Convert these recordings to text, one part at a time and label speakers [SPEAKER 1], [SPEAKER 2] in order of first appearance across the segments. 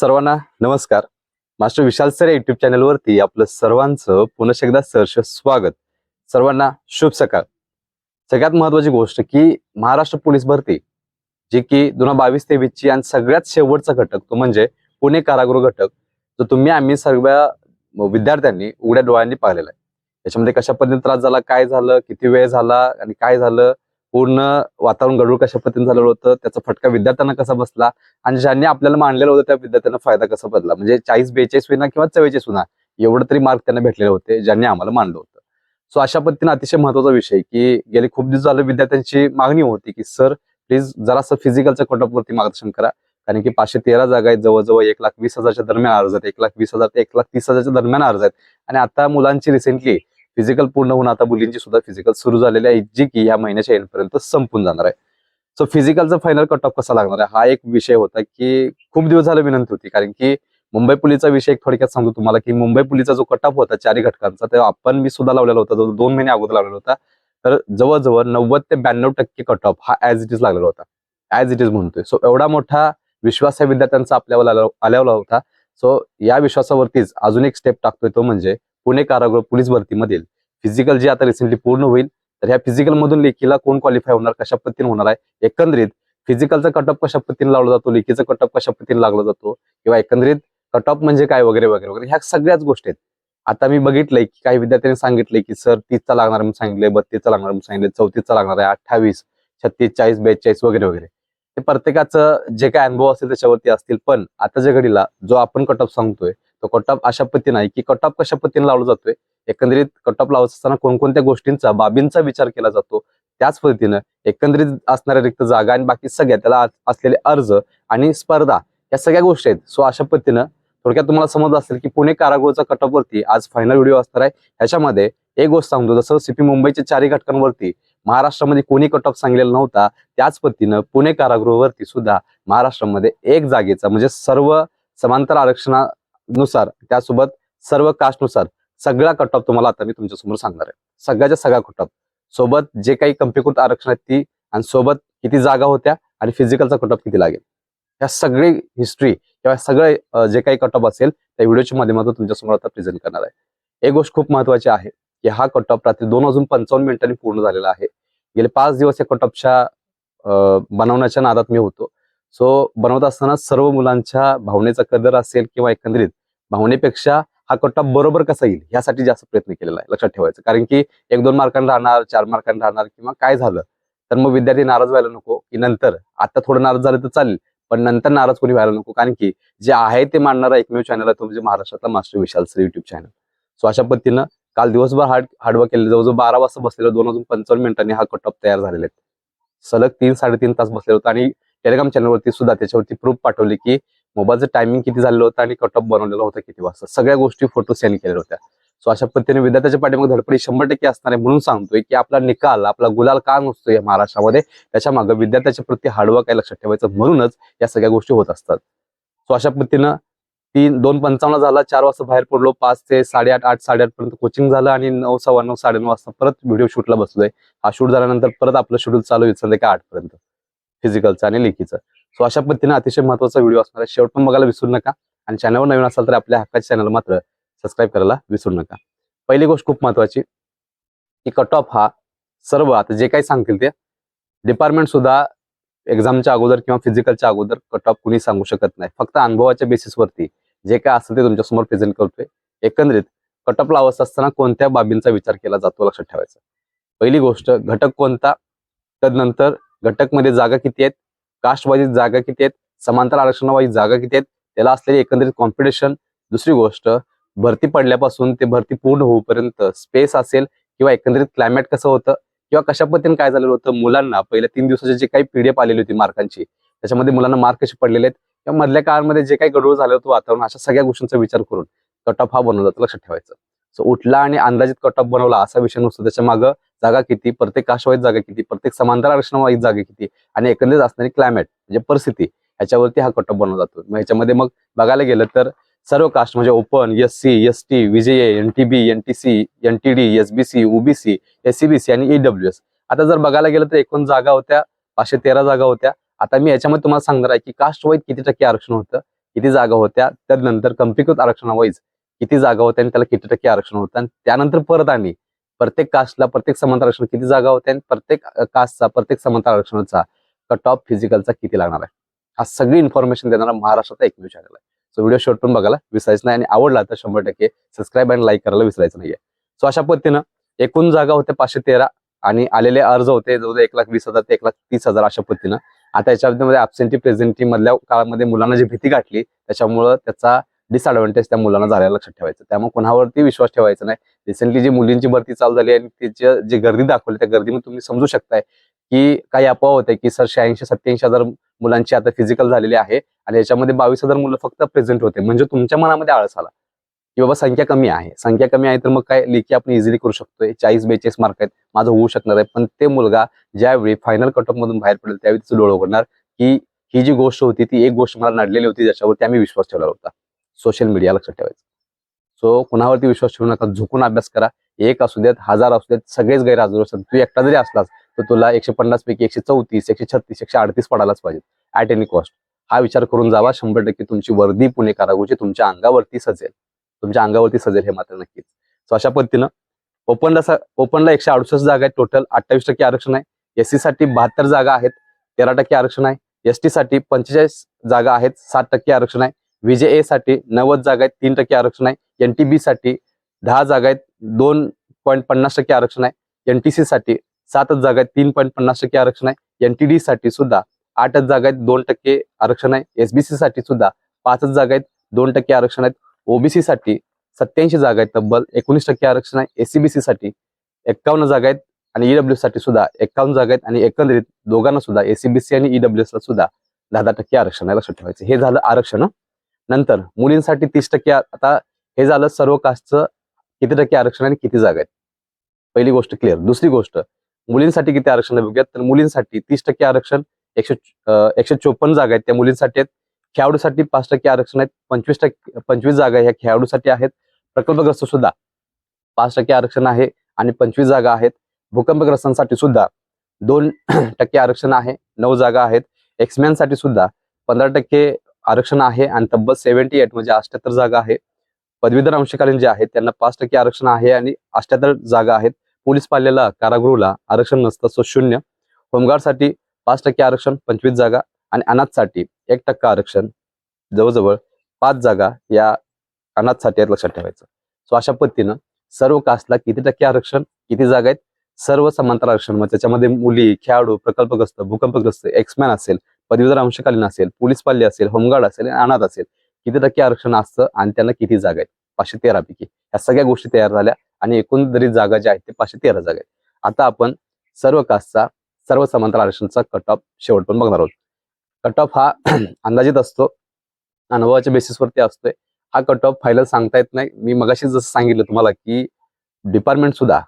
[SPEAKER 1] सर्वांना नमस्कार. Master Vishal sir YouTube चॅनलवरती आपलं सर्वांचं पुन्हा एकदा सहर्ष स्वागत. सर्वांना शुभ सकाळ. सगळ्यात महत्वाची गोष्ट की महाराष्ट्र पोलीस भरती जी की दोन हजार बावीस तेवीसची आणि सगळ्यात शेवटचा घटक तो म्हणजे पुणे कारागृह घटक जो तुम्ही आम्ही सर्व विद्यार्थ्यांनी उघड्या डोळ्यांनी पाहिलेला आहे. त्याच्यामध्ये कशा पद्धतीने त्रास झाला काय झालं किती वेळ झाला आणि काय झालं पूर्ण वातावरण गडूळ कशा पद्धतीने झालेलं होतं त्याचा फटका विद्यार्थ्यांना कसा बसला आणि ज्यांनी आपल्याला मांडलेलं होतं त्या विद्यार्थ्यांना फायदा कसा बदला? म्हणजे चाळीस बेचाळीस विना किंवा चव्वेचाळीस विना एवढं तरी मार्क त्यांना भेटलेले होते ज्यांनी आम्हाला मांडलं होतं. सो अशा पद्धतीने अतिशय महत्त्वाचा विषय की गेले खूप दिवस झाले विद्यार्थ्यांची मागणी होती की सर प्लीज जरासं फिजिकलच्या कटअपवरती मार्गदर्शन करा. कारण की पाचशे तेरा जागा आहेत जवळजवळ एक लाख वीस हजारच्या दरम्यान अर्ज आहेत एक लाख वीस हजार ते एक लाख तीस हजारच्या दरम्यान अर्ज आहेत. आणि आता मुलांची रिसेंटली फिजिकल पूर्ण होऊन आता मुलींची सुद्धा फिजिकल सुरू झालेली आहे जी की या महिन्याच्या एंडपर्यंत संपून जाणार आहे. सो फिजिकलचा फायनल कट ऑफ कसा लागणार आहे? हा एक विषय होता की खूप दिवस झाला विनंती होती कारण की मुंबई पुलीचा विषय एक थोडक्यात सांगतो तुम्हाला की मुंबई पुलीचा जो कट ऑफ होता चारही घटकांचा तेव्हा आपण मी सुद्धा लावलेला होता जो दोन महिने अगोदर लावलेला होता. तर जवळजवळ नव्वद ते ब्याण्णव टक्के कट ऑफ हा ऍज इट इज लागलेला होता. ऍज इट इज म्हणतोय. सो एवढा मोठा विश्वास या विद्यार्थ्यांचा आपल्यावर आल्यावर होता. सो या विश्वासावरतीच अजून एक स्टेप टाकतोय तो म्हणजे पुणे कारागृह पोलीस भरतीमधील फिजिकल जे आता रिसेंटली पूर्ण होईल तर ह्या फिजिकल मधून लेखीला कोण क्वालिफाय होणार कशा पद्धतीने होणार आहे? एकंदरीत फिजिकलचा कटअप कशा पद्धतीने लावला जातो लेखीचा कटअप कशा पद्धतीने लागला जातो किंवा एकंदरीत कटअप म्हणजे काय वगैरे वगैरे वगैरे ह्या सगळ्याच गोष्टी आहेत. आता मी बघितलंय की काही विद्यार्थ्यांनी सांगितलंय की सर तीसचा लागणार म्हणून सांगितले बत्तीसचा लागणार म्हणून सांगितले चौतीसचा लागणार आहे अठ्ठावीस छत्तीस चाळीस बेचाळीस वगैरे वगैरे. ते प्रत्येकाचं जे काय अनुभव असेल त्याच्यावरती असतील पण आताच्या घडीला जो आपण कटअप सांगतोय तो कटॉप अशा पद्धतीने आहे की कटॉप कशा पद्धतीने लावला जातोय? एकंदरीत कटॉप लावत असताना कोणकोणत्या गोष्टींचा बाबींचा विचार केला जातो? त्याच पद्धतीनं एकंदरीत असणाऱ्या रिक्त जागा आणि बाकी सगळ्या त्याला असलेले अर्ज आणि स्पर्धा या सगळ्या गोष्टी आहेत. सो अशा पद्धतीनं थोडक्यात तुम्हाला समज असेल की पुणे कारागृहचा कटॉपवरती आज फायनल व्हिडिओ असणार आहे. ह्याच्यामध्ये एक गोष्ट सांगतो जसं सीपी मुंबईच्या चारही घटकांवरती महाराष्ट्रामध्ये कोणी कटॉप सांगलेला नव्हता त्याच पद्धतीनं पुणे कारागृहावरती सुद्धा महाराष्ट्रामध्ये एक जागेचा म्हणजे सर्व समांतर आरक्षणा नुसार त्यासोबत सर्व कास्टनुसार सगळा कटअप तुम्हाला आता मी तुमच्यासमोर सांगणार आहे. सगळ्याच्या सगळा कटअप सोबत जे काही कंपीकृत आरक्षण आहेत ती आणि सोबत किती जागा होत्या आणि फिजिकलचा कटअप किती लागेल. ह्या सगळी हिस्ट्री किंवा सगळे जे काही कटअप असेल त्या व्हिडिओच्या माध्यमातून तुमच्यासमोर आता प्रेझेंट करणार आहे. एक गोष्ट खूप महत्वाची आहे की हा कटअप रात्री दोन वाजून पंचावन्न मिनिटांनी पूर्ण झालेला आहे. गेले पाच दिवस या कटअपच्या बनवण्याच्या नादात मी होतो. सो बनवत असताना सर्व मुलांच्या भावनेचा कदर असेल किंवा एकंदरीत भावनेपेक्षा हा कटअप बरोबर कसा येईल यासाठी जास्त प्रयत्न केलेला आहे लक्षात ठेवायचं. कारण की एक दोन मार्कांनी राहणार चार मार्कांनी राहणार किंवा काय झालं तर मग विद्यार्थी नाराज व्हायला नको की नंतर आता थोडं नाराज झालं तर चालेल पण नंतर नाराज कोणी व्हायला नको. कारण की जे आहे ते मांडणारा एकमेव चॅनल आहे तो म्हणजे महाराष्ट्रातला master Vishal sir YouTube channel so अशा पद्धतीनं काल दिवसभर हार्ड हार्डवर्क केले जवळजवळ बारा वाजता बसलेलं दोन वाजून पंचावन्न मिनिटांनी हा कटअप तयार झालेले आहेत सलग तीन साडेतीन तास बसलेलं होतं आणि टेलिग्राम चॅनलवरती सुद्धा त्याच्यावरती प्रूफ पाठवले की मोबाईलचं टायमिंग किती झालेलं होतं आणि कटअप बनवलेलं होतं किती वाजता? सगळ्या गोष्टी फोटो सेंड केलेल्या होत्या. सो अशा पद्धतीने विद्यार्थ्याच्या पाठीमागे धडपडी शंभर टक्के असणार आहे म्हणून सांगतोय की आपला निकाल आपला गुलाल का नसतो या महाराष्ट्रामध्ये? त्याच्यामागे विद्यार्थ्याच्या प्रति हार्डवर्क काय लक्षात ठेवायचं म्हणूनच या सगळ्या गोष्टी होत असतात. सो अशा पद्धतीनं तीन दोन पंचावन्न झाला चार वाजता बाहेर पडलो पाच ते साडेआठ आठ साडेआठ पर्यंत कोचिंग झालं आणि नऊ सव्वा नऊ साडेनऊ वाजता परत व्हिडिओ शूटला बसलोय. हा शूट झाल्यानंतर परत आपलं शेड्यूल चालू होईल संध्याकाळी आठ पर्यंत. फिजिकलचं आणि लेखीचं. सो अशा पद्धतीने अतिशय महत्त्वाचा व्हिडिओ असणार आहे. शेवट पण बघायला विसरू नका. आणि चॅनलवर नवीन असाल तर आपल्या हक्काच्या चॅनल मात्र सबस्क्राईब करायला विसरू नका. पहिली गोष्ट खूप महत्वाची की कट ऑफ हा सर्व आता जे काही सांगतील ते डिपार्टमेंट सुद्धा एक्झामच्या अगोदर किंवा फिजिकलच्या अगोदर कट ऑफ कुणी सांगू शकत नाही. फक्त अनुभवाच्या बेसिसवरती जे काय असेल ते तुमच्यासमोर प्रेझेंट करतोय. एकंदरीत कट ऑफ लावत असताना कोणत्या बाबींचा विचार केला जातो लक्षात ठेवायचा. पहिली गोष्ट घटक कोणता? तदनंतर घटकमध्ये जागा किती आहेत? कास्टवाईज जागा किती आहेत? समांतर आरक्षणावाईज जागा किती आहेत? त्याला असलेली एकंदरीत कॉम्पिटिशन दुसरी गोष्ट भरती पडल्यापासून ते भरती पूर्ण होऊपर्यंत स्पेस असेल किंवा एकंदरीत क्लायमेट कसं होतं? किंवा कशा पद्धतीने काय झालेलं होतं? मुलांना पहिल्या तीन दिवसाची जी काही पीडीएफ आलेली होती मार्कांची त्याच्यामध्ये मुलांना मार्क कसे पडलेले आहेत? किंवा मधल्या काळामध्ये जे काही गडबड झालं होतं वातावरण अशा सगळ्या गोष्टींचा विचार करून कट ऑफ हा बनवला जातो लक्षात ठेवायचं. सो उठला आणि अंदाजित कट ऑफ बनवला असा विषय नसतो. त्याच्या मागं जागा किती प्रत्येक काशवाईत जागा किती प्रत्येक समांतर आरक्षणवाईत जागा किती आणि एकंदरीत असणारी क्लायमेट म्हणजे परिस्थिती ह्याच्यावरती हा कट बनवला जातो. मग ह्याच्यामध्ये मग बघायला गेलं तर सर्व कास्ट म्हणजे open S C S T V J N T B N T C N T D S B C OBC S C B C आणि ईडब्ल्यू एस आता जर बघायला गेलं तर एकूण जागा होत्या पाचशे तेरा जागा होत्या. आता मी याच्यामध्ये तुम्हाला सांगणार आहे की कास्ट वाईज किती टक्के आरक्षण होतं किती जागा होत्या त्यानंतर कम्पिकृत आरक्षणावाईज किती जागा होत्या आणि त्याला किती टक्के आरक्षण होतं आणि त्यानंतर परत आणि प्रत्येक कास्टला प्रत्येक समांतर आरक्षण किती जागा होत्या आणि प्रत्येक कास्टचा प्रत्येक समांतर आरक्षणाचा कट ऑफ फिजिकलचा किती लागणार आहे? हा सगळी इन्फॉर्मेशन देणारा महाराष्ट्राचा एकमेव चॅनल आहे. सो व्हिडिओ शॉर्ट पण बघायला विसरायचं नाही आणि आवडला तर शंभर टक्के सबस्क्राईब आणि लाईक करायला विसरायचं नाहीये. सो अशा पद्धतीनं एकूण जागा होत्या पाचशे तेरा आणि आलेले अर्ज होते जवळजवळ एक लाख वीस हजार ते एक लाख तीस हजार अशा पद्धतीनं. आता याच्यामध्ये ऍबसेंटी प्रेझेंटी मधल्या काळामध्ये मुलांना जी भीती गाठली त्याच्यामुळं त्याचा डिसअडव्हान्टेज त्या मुलांना झालेला लक्षात ठेवायचं. त्यामुळे कोणावरती विश्वास ठेवायचा नाही. रिसेंटली जी मुलींची भरती चालू झाली आणि तिची जी गर्दी दाखवली त्या गर्दीमध्ये तुम्ही समजू शकताय की काही अफवा होते की सर शहाऐंशी सत्याऐंशी हजार मुलांची आता फिजिकल झालेली आहे आणि याच्यामध्ये बावीस हजार मुलं फक्त प्रेझेंट होते. म्हणजे तुमच्या मनामध्ये आळस आला की बाबा संख्या कमी आहे. संख्या कमी आहे तर मग काय लेखी आपण इझिली करू शकतोय? चाळीस बेचाळीस मार्क आहेत. माझं होऊ शकणार आहे. पण ते मुलगा ज्यावेळी फायनल कटअप मधून बाहेर पडेल त्यावेळी तिचं डोळं उघडणार की ही जी गोष्ट होती ती एक गोष्ट मला नडलेली होती ज्याच्यावरती आम्ही विश्वास ठेवला होता. सोशल मीडिया लक्षात ठेवायचं. सो कुणावरती विश्वास ठेवू नका झुकून अभ्यास करा. एक असू देत हजार असू देत सगळेच गैरहजर असतात. तू एकटा जरी असलास तर तुला एकशे पन्नास पैकी एकशे चौतीस एकशे छत्तीस एकशे अडतीस पडायलाच पाहिजे ऍट एनी कॉस्ट हा विचार करून जावा शंभर टक्के तुमची वर्दी पुणे कारागोची तुमच्या अंगावरती सजेल. तुमच्या अंगावरती सजेल हे मात्र नक्कीच. सो अशा पद्धतीनं ओपनला ओपनला एकशे अडुसष्ट जागा आहेत टोटल अठ्ठावीस टक्के आरक्षण आहे. एससी साठी बहात्तर जागा आहेत तेरा टक्के आरक्षण आहे. एस टी साठी पंचेचाळीस जागा आहेत सात टक्के आरक्षण आहे. विजय ए साठी नव्वद जागा आहेत तीन टक्के आरक्षण आहे. एन टी बी साठी दहा जागा आहेत दोन पॉईंट पन्नास टक्के आरक्षण आहे. एन टी सी साठी सातच जागा आहेत तीन पॉईंट पन्नास टक्के आरक्षण आहे. एनटीडी साठी सुद्धा आठच जागा आहेत दोन टक्के आरक्षण आहे. एसबीसी साठी सुद्धा पाचच जागा आहेत दोन टक्के आरक्षण आहेत. ओबीसी साठी सत्याऐंशी जागा आहेत तब्बल एकोणीस टक्के आरक्षण आहे. एसीबीसी साठी एक्कावन्न जागा आहेत आणि ईडब्ल्यू साठी सुद्धा एक्कावन्न जागा आहेत आणि एकंदरीत दोघांना सुद्धा एसीबीसी आणि ईडब्ल्यू ला सुद्धा दहा दहा टक्के आरक्षण आहे लक्षात ठेवायचं हे झालं आरक्षण नंतर मुलींसाठी तीस टक्के आता हे झालं सर्व कास्टचं किती टक्के आरक्षण आणि किती जागा आहेत? पहिली गोष्ट क्लिअर दुसरी गोष्ट मुलींसाठी किती आरक्षण बघूयात तर मुलींसाठी तीस टक्के आरक्षण एकशे एकशे चोपन्न जागा आहेत त्या मुलींसाठी आहेत. खेळाडूसाठी पाच टक्के आरक्षण आहेत. पंचवीस टक्के पंचवीस जागा ह्या खेळाडूसाठी आहेत. प्रकल्पग्रस्त सुद्धा पाच टक्के आरक्षण आहे आणि पंचवीस जागा आहेत. भूकंपग्रस्तांसाठी सुद्धा दोन टक्के आरक्षण आहे. नऊ जागा आहेत. एक्समॅनसाठी सुद्धा पंधरा टक्के आरक्षण आहे आणि तब्बल सेव्हन्टी एट म्हणजे अष्ट्याहत्तर जागा आहे. पदवीधर अंशकालीन जे आहेत त्यांना पाच टक्के आरक्षण आहे आणि अष्ट्याहत्तर जागा आहेत. पोलीस पाल्याला कारागृहला आरक्षण नसतं सो शून्य. होमगार्डसाठी पाच टक्के आरक्षण पंचवीस जागा आणि अनाथसाठी एक टक्का आरक्षण. जवळजवळ पाच जागा या अनाथसाठी आहेत लक्षात ठेवायचं. सो अशा पद्धतीनं सर्व कास्टला किती टक्के आरक्षण किती जागा आहेत सर्व समांतर आरक्षण. मग त्याच्यामध्ये मुली खेळाडू प्रकल्पग्रस्त भूकंपग्रस्त एक्समॅन असेल पदवीधर अंशकालीन असेल पोलीस पाल्य असेल होमगार्ड असेल आणि अनाथ असेल किती टक्के आरक्षण असतं आणि त्यांना किती जागा आहेत? पाचशे तेरा पैकी. या सगळ्या गोष्टी तयार झाल्या आणि एकंदरीत जागा ज्या आहेत ते पाचशे तेरा जागा आहेत. आता आपण सर्व कास्टचा सर्व समांतर आरक्षणचा कट ऑफ शेवट पण बघणार आहोत. कट ऑफ हा अंदाजित असतो. अनुभवाच्या बेसिसवरती असतोय. हा कट ऑफ फायनल सांगता येत नाही. मी मगाशी जसं सांगितलं तुम्हाला की डिपार्टमेंट सुद्धा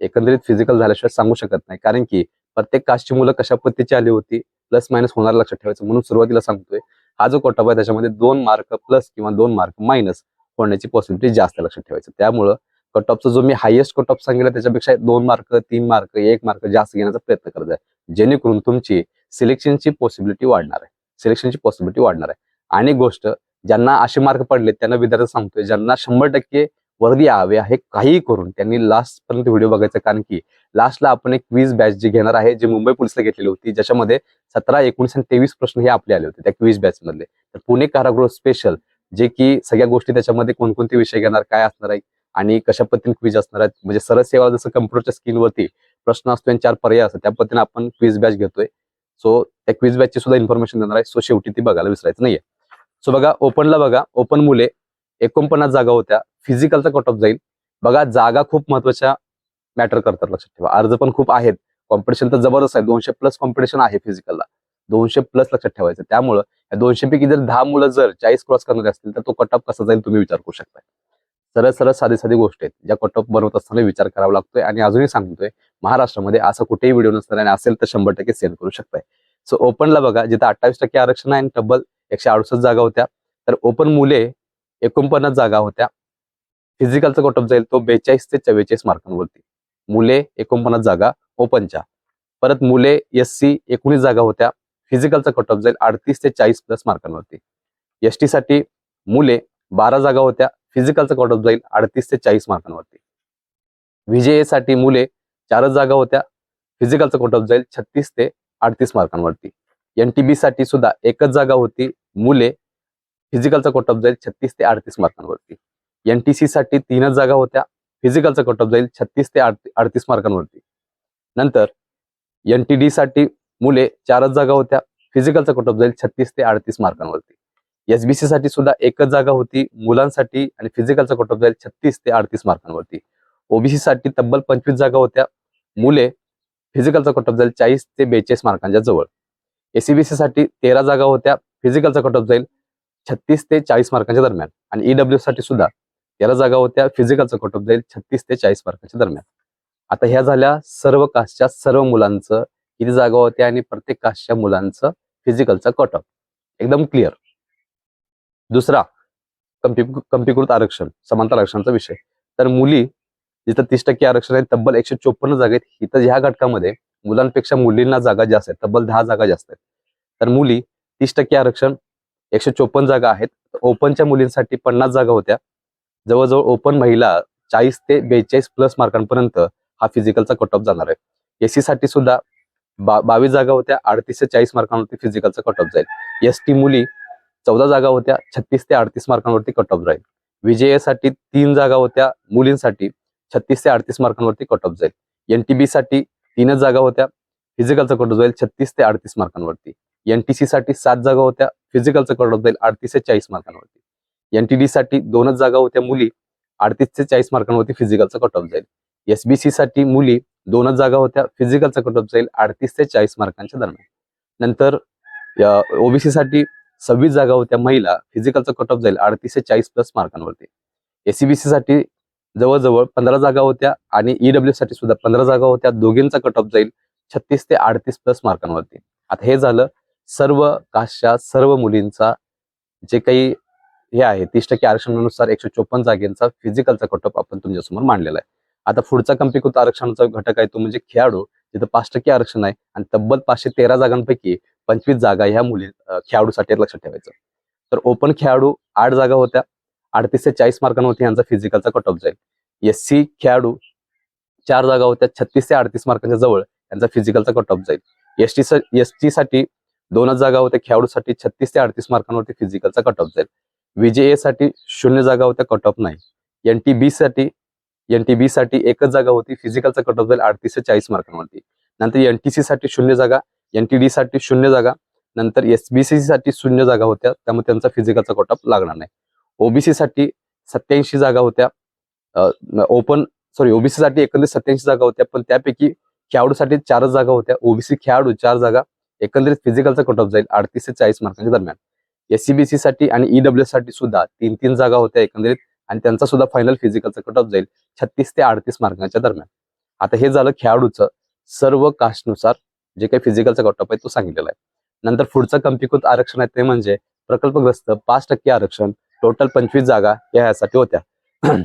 [SPEAKER 1] एकंदरीत फिजिकल झाल्याशिवाय सांगू शकत नाही. कारण की प्रत्येक कास्टची मुलं कशा पद्धतीची आली होती? प्लस मायनस होणार लक्षात ठेवायचं. म्हणून सुरुवातीला सांगतोय हा जो कट ऑफ आहे त्याच्यामध्ये दोन मार्क प्लस किंवा दोन मार्क मायनस होण्याची पॉसिबिलिटी जास्त लक्षात ठेवायचं. त्यामुळं कट जो मी हायेस्ट कट ऑफ त्याच्यापेक्षा दोन मार्क तीन मार्क एक मार्क जास्त घेण्याचा प्रयत्न करत आहे. जेणेकरून तुमची सिलेक्शनची पॉसिबिलिटी वाढणार आहे. सिलेक्शनची पॉसिबिलिटी वाढणार आहे. आणि गोष्ट ज्यांना असे मार्क पडले त्यांना विद्यार्थी सांगतोय ज्यांना शंभर टक्के वर्दी हवे आहे काहीही करून. त्यांनी लास्ट पर्यंत व्हिडिओ बघायचा कारण की लास्टला आपण एक क्वीज बॅच जी घेणार आहे जी मुंबई पोलिसला घेतलेली होती ज्याच्यामध्ये सतरा एकोणीस आणि तेवीस प्रश्न हे आपले आले होते त्या क्वीज बॅच मधले. तर पुणे कारागृह स्पेशल जे की सगळ्या गोष्टी त्याच्यामध्ये कोणकोणते विषय घेणार काय असणार आहे आणि कशा पद्धतीने क्वीज असणार आहेत. म्हणजे सरळ सेवा जसं कम्प्युटरच्या स्क्रीनवरती प्रश्न असतो आणि चार पर्याय असतात त्या पद्धतीने आपण क्वीज बॅच घेतोय. सो त्या क्वीज बॅचची सुद्धा इन्फॉर्मेशन देणार आहे. सो शेवटी ती बघायला विसरायचं नाहीये. सो बघा ओपनला बघा. ओपन मुले एकोणपन्नास जागा होत्या. फिजिकलचा कट ऑफ जाईल. बघा जागा खूप महत्त्वाच्या मॅटर करतात लक्षात ठेवा. अर्ज पण खूप आहेत. कॉम्पिटिशन तर जबरदस्त आहे. दोनशे प्लस कॉम्पिटिशन आहे फिजिकलला दोनशे प्लस लक्षात ठेवायचं. त्यामुळं या दोनशे पैकी जर दहा मुलं जर चाळीस क्रॉस करणारे असतील तर तो कट ऑफ कसा जाईल तुम्ही विचार करू शकता सरळ सरळ साधी साधी गोष्ट आहेत ज्या कट ऑफ बनवत असताना विचार करावा लागतोय आणि अजूनही सांगतोय महाराष्ट्रामध्ये असं कुठेही व्हिडिओ नसताना आणि असेल तर शंभर टक्के सेंड करू शकताय. सो ओपनला बघा जिथं अठ्ठावीस टक्के आरक्षण आहे आणि तब्बल एकशे अडुसष्ट जागा होत्या तर ओपन मुले एकोणपन्नास जागा होत्या. फिजिकलचा कट ऑफ जाईल तो बेचाळीस ते चव्वेचाळीस मार्कांवरती. मुले एकोणपन्नास जागा ओपनच्या. परत मुले एस सी एकोणीस जागा होत्या फिजिकलचा कट ऑफ जाईल अडतीस ते चाळीस प्लस मार्कांवरती. एससाठी मुले बारा जागा होत्या फिजिकलचा कट ऑफ जाईल अडतीस ते चाळीस मार्कांवरती. विजयेसाठी साठी मुले चारच जागा होत्या फिजिकलचा कट ऑफ जाईल छत्तीस ते अडतीस मार्कांवरती. एनटीबी साठी सुद्धा एकच जागा होती मुले फिजिकलचा कट ऑफ जाईल छत्तीस ते अडतीस मार्कांवरती. एनटीसी साठी तीनच जागा होत्या. फिजिकलचा कट ऑफ जाईल. छत्तीस ते अडतीस मार्कांवरती. नंतर एनटीडी साठी मुले चारच जागा होत्या. फिजिकलचा कट ऑफ जाईल. छत्तीस ते अडतीस मार्कांवरती. एसबीसी साठी सुद्धा एकच जागा होती. मुलांसाठी आणि फिजिकलचा कट ऑफ जाईल. छत्तीस ते अडतीस मार्कांवरती. ओबीसी साठी तब्बल पंचवीस जागा होत्या. मुले फिजिकलचा कट ऑफ जाईल. चाळीस ते बेचाळीस मार्कांच्या जवळ. एसीबीसी साठी तेरा जागा होत्या. फिजिकलचा कट ऑफ जाईल. छत्तीस ते चाळीस मार्कांच्या दरम्यान. आणि ईडब्ल्यू साठी सुद्धा तेरा जागा होत्या फिजिकलचा कट जाईल छत्तीस ते चाळीस मार्काच्या दरम्यान. आता ह्या झाल्या सर्व कास्टच्या सर्व मुलांचं किती जागा होत्या आणि प्रत्येक कास्टच्या मुलांचं फिजिकलचा कट एकदम क्लिअर दुसरा कंपी कंपीकृत आरक्षण समांतर आरक्षणाचा विषय. तर मुली जिथं तीस टक्के आरक्षण आहे तब्बल एकशे चोपन्न जागा आहेत. इथं ह्या घटकामध्ये मुलांपेक्षा मुलींना जागा जास्त आहेत. तब्बल दहा जागा जास्त आहेत. तर मुली तीस टक्के आरक्षण एकशे चोपन्न जागा आहेत. ओपनच्या मुलींसाठी पन्नास जागा होत्या. जवळजवळ ओपन महिला चाळीस ते बेचाळीस प्लस मार्कांपर्यंत हा फिजिकलचा कट ऑफ जाणार आहे. एसी साठी सुद्धा बा बावीस जागा होत्या अडतीस ते चाळीस मार्कांवरती फिजिकलचा कट ऑफ जाईल. एस टी मुली चौदा जागा होत्या छत्तीस ते अडतीस मार्कांवरती कट ऑफ जाईल विजयासाठी तीन जागा होत्या मुलींसाठी छत्तीस ते अडतीस मार्कांवरती कट ऑफ जाईल. एनटीबी साठी तीनच जागा होत्या फिजिकलचा कट ऑफ जाईल छत्तीस ते अडतीस मार्कांवरती. एनटीसी साठी सात जागा होत्या फिजिकलचा कट ऑफ जाईल अडतीस ते चाळीस मार्कांवरती. एनटीडी साठी दोनच जागा होत्या मुली अडतीस ते चाळीस मार्कांवरती फिजिकलचा कट ऑफ जाईल. एसबीसी साठी मुली दोनच जागा होत्या फिजिकलचा कट ऑफ जाईल अडतीस ते चाळीस मार्कांच्या दरम्यान. नंतर ओबीसी साठी सव्वीस जागा होत्या महिला फिजिकलचा कट ऑफ जाईल अडतीस ते चाळीस प्लस मार्कांवरती. एसीबीसी साठी जवळजवळ पंधरा जागा होत्या आणि ईडब्ल्यू साठी सुद्धा पंधरा जागा होत्या दोघींचा कट ऑफ जाईल छत्तीस ते अडतीस प्लस मार्कांवरती. आता हे झालं सर्व कास्टच्या सर्व मुलींचा जे काही हे आहे. तीस टक्के आरक्षणानुसार एकशे चोपन्न जागेंचा फिजिकलचा कटअप आपण तुमच्यासमोर मांडलेला आहे. आता पुढचा कंपीकृत आरक्षणाचा घटक आहे तो म्हणजे खेळाडू जिथं पाच टक्के आरक्षण आहे आणि तब्बल पाचशे तेरा जागांपैकी पंचवीस जागा ह्या मुली खेळाडूसाठी लक्षात ठेवायचं. तर ओपन खेळाडू आठ जागा होत्या. अडतीस ते चाळीस मार्कांवरती यांचा फिजिकलचा कट ऑफ जाईल. एस सी खेळाडू चार जागा होत्या. छत्तीस ते अडतीस मार्कांच्या जवळ यांचा फिजिकलचा कट ऑफ जाईल. एस टी एस टी साठी दोनच जागा होत्या. खेळाडूसाठी छत्तीस ते अडतीस मार्कांवरती फिजिकलचा कट ऑफ जाईल. विजेए साठी शून्य जागा होत्या कट ऑफ नाही. एन टी बी साठी एन टी बी साठी एकच जागा होती. फिजिकलचा कट ऑफ जाईल अडतीसशे चाळीस मार्कांवरती. नंतर एन टी सी साठी शून्य जागा एन टी डी साठी शून्य जागा नंतर एसबीसी साठी शून्य जागा होत्या. त्यामुळे त्यांचा फिजिकलचा कट ऑफ लागणार नाही. ओबीसी साठी सत्याऐंशी जागा होत्या. ओपन सॉरी ओबीसी साठी एकंदरीत सत्याऐंशी जागा होत्या. पण त्यापैकी खेळाडूसाठी चारच जागा होत्या. ओबीसी खेळाडू चार जागा. एकंदरीत फिजिकलचा कट ऑफ जाईल अडतीस ते चाळीस मार्कांच्या दरम्यान. एससीबीसी साठी आणि ईडब्ल्यू साठी सुद्धा तीन तीन जागा होत्या एकंदरीत. आणि त्यांचा सुद्धा फायनल फिजिकलचा कट ऑफ जाईल छत्तीस ते अडतीस मार्कांच्या दरम्यान. आता हे झालं खेळाडूचं सर्व कास्टनुसार जे काही फिजिकलचा कट ऑफ आहे तो सांगितलेला आहे. नंतर पुढचं कंपीकृत आरक्षण आहे ते म्हणजे प्रकल्पग्रस्त पाच टक्के आरक्षण टोटल पंचवीस जागा या यासाठी होत्या.